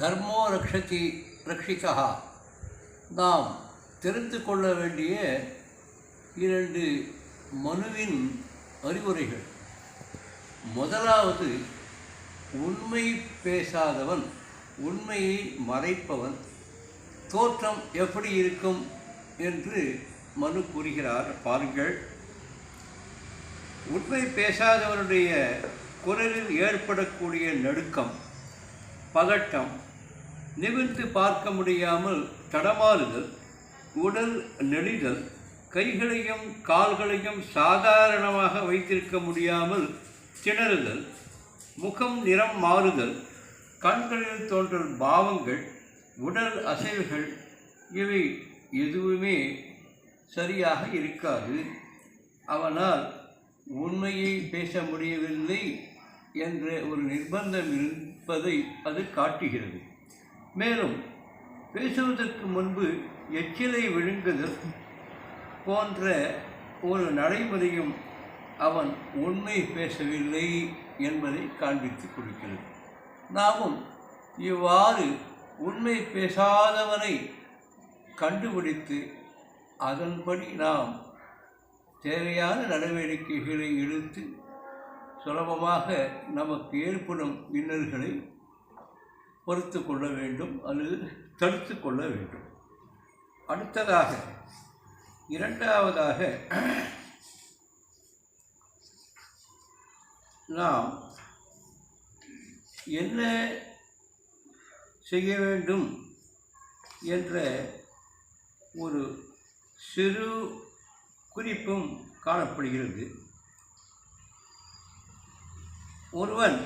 தர்மோ ரக்ஷதி ரக்ஷிகா. நாம் தெரிந்து கொள்ள வேண்டிய இரண்டு மனுவின் அறிவுரைகள். முதலாவது உண்மை பேசாதவன் உண்மையை மறைப்பவன் தோற்றம் எப்படி இருக்கும் என்று மனு கூறுகிறார். பாருங்கள். உண்மை பேசாதவனுடைய குரலில் ஏற்படக்கூடிய நடுக்கம் பதட்டம். நிமிர்ந்து பார்க்க முடியாமல் தடமாறுதல் உடல் நெளிதல் கைகளையும் கால்களையும் சாதாரணமாக வைத்திருக்க முடியாமல் திணறுதல் முகம் நிறம் மாறுதல் கண்களில் தோன்றும் பாவங்கள் உடல் அசைவுகள் இவை எதுவுமே சரியாக இருக்காது. அவனால் உண்மையை பேச முடியவில்லை என்ற ஒரு நிர்பந்தம் இருப்பதை அது காட்டுகிறது. மேலும் பேசுவதற்கு முன்பு எச்சிலை விழுங்குதல் போன்ற ஒரு நடைமுறையும் அவன் உண்மை பேசவில்லை என்பதை காண்பித்து கொடுக்கிறது. நாமும் இவ்வாறு உண்மை பேசாதவனை கண்டுபிடித்து அதன்படி நாம் தேவையான நடவடிக்கைகளை எடுத்து சுலபமாக நமக்கு ஏற்படும் இன்னல்களை பொறுத்து கொள்ள வேண்டும் அல்லது தடுத்து கொள்ள வேண்டும். அடுத்ததாக இரண்டாவதாக நாம் என்ன செய்ய வேண்டும் என்ற ஒரு சிறு குறிப்பும் காணப்படுகிறது. ஒருவன்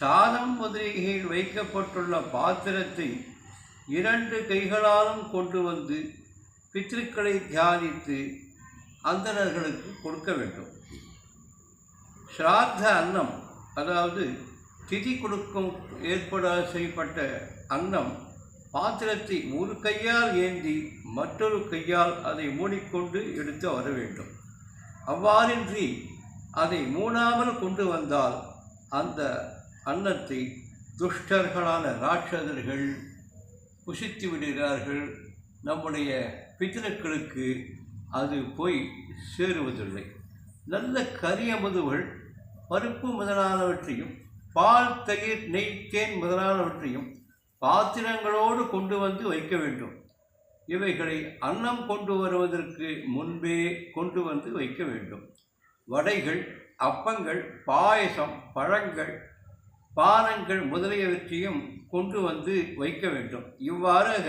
சாதம் முதலிகையில் வைக்கப்பட்டுள்ள பாத்திரத்தை இரண்டு கைகளாலும் கொண்டு வந்து பித்திருக்களை தியானித்து அந்தணர்களுக்கு கொடுக்க வேண்டும். ஸ்ராத்த அன்னம் அதாவது திதி கொடுக்கும் ஏற்பட செய்யப்பட்ட அன்னம் பாத்திரத்தை ஒரு கையால் ஏந்தி மற்றொரு கையால் அதை மூடிக்கொண்டு எடுத்து வர வேண்டும். அவ்வாறின்றி அதை மூடாமல் கொண்டு வந்தால் அந்த அன்னத்தை துஷ்டர்களான ராட்சதர்கள் புசித்து விடுகிறார்கள். நம்முடைய பித்திருக்களுக்கு அது போய் சேருவதில்லை. நல்ல கரியமுதுகள் பருப்பு முதலானவற்றையும் பால் தயிர் நெய் தேன் முதலானவற்றையும் பாத்திரங்களோடு கொண்டு வந்து வைக்க வேண்டும். இவைகளை அன்னம் கொண்டு வருவதற்கு முன்பே கொண்டு வந்து வைக்க வேண்டும். வடைகள் அப்பங்கள் பாயசம் பழங்கள் பானங்கள் முதலியவற்றையும் கொண்டு வந்து வைக்க வேண்டும். இவ்வாறாக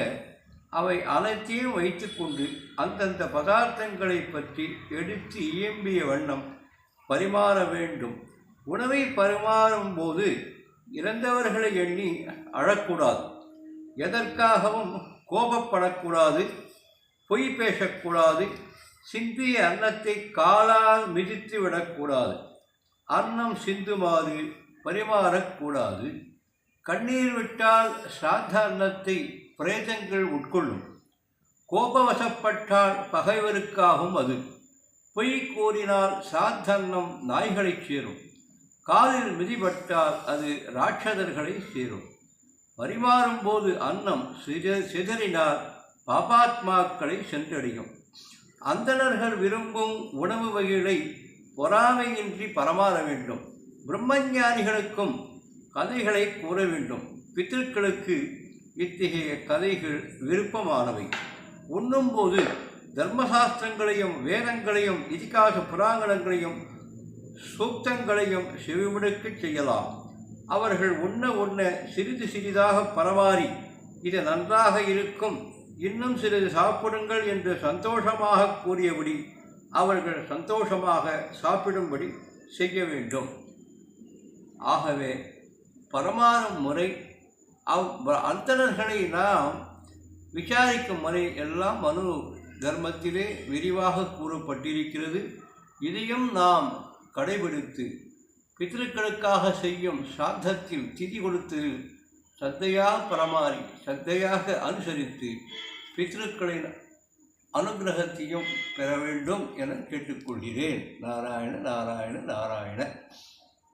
அவை அனைத்தையும் வைத்துக்கொண்டு அந்தந்த பதார்த்தங்களை பற்றி எடுத்து இயம்பிய வண்ணம் பரிமாற வேண்டும். உணவை பரிமாறும் போது இறந்தவர்களை எண்ணி அழக்கூடாது. எதற்காகவும் கோபப்படக்கூடாது பொய் பேசக்கூடாது சிந்திய அன்னத்தை காலால் மிதித்து விடக்கூடாது அன்னம் சிந்துமாறு பரிமாறக்கூடாது கண்ணீர் விட்டால் சாத்த அன்னத்தை பிரேதங்கள் உட்கொள்ளும். கோபவசப்பட்டால் பகைவருக்காகும் அது. பொய் கூறினால் சாத்தன்னம் நாய்களைச் சேரும். காலில் மிதிபட்டால் அது ராட்சதர்களை சேரும். பரிமாறும் போது அன்னம் சித சிதறினால் பாபாத்மாக்களை சென்றடையும். அந்தணர்கள் விரும்பும் உணவு வகைகளை பொறாமையின்றி பரமாற வேண்டும். பிரம்மஞானிகளுக்கும் கதைகளை கூற வேண்டும். பித்திருக்களுக்கு இத்தகைய கதைகள் விருப்பமானவை. உண்ணும்போது தர்மசாஸ்திரங்களையும் வேதங்களையும் இதிகாச புராணங்களையும் சூக்தங்களையும் செவிமுடுக்கச் செய்யலாம். அவர்கள் உண்ண உண்ண சிறிது சிறிதாக பரமாறி இது நன்றாக இருக்கும் இன்னும் சிறிது சாப்பிடுங்கள் என்று சந்தோஷமாக கூறியபடி அவர்கள் சந்தோஷமாக சாப்பிடும்படி செய்ய வேண்டும். ஆகவே பரமான முறை அவ் அந்தணர்களை நாம் விசாரிக்கும் முறை எல்லாம் மனு தர்மத்திலே விரிவாக கூறப்பட்டிருக்கிறது. இதையும் நாம் கடைபிடித்து பித்திருக்களுக்காக செய்யும் சாத்தத்தில் திதி கொடுத்து சத்தையாக பரமாறி சத்தையாக அனுசரித்து பித்ருக்களின் அனுகிரகத்தையும் பெற வேண்டும் என கேட்டுக்கொள்கிறேன். நாராயண நாராயண நாராயண.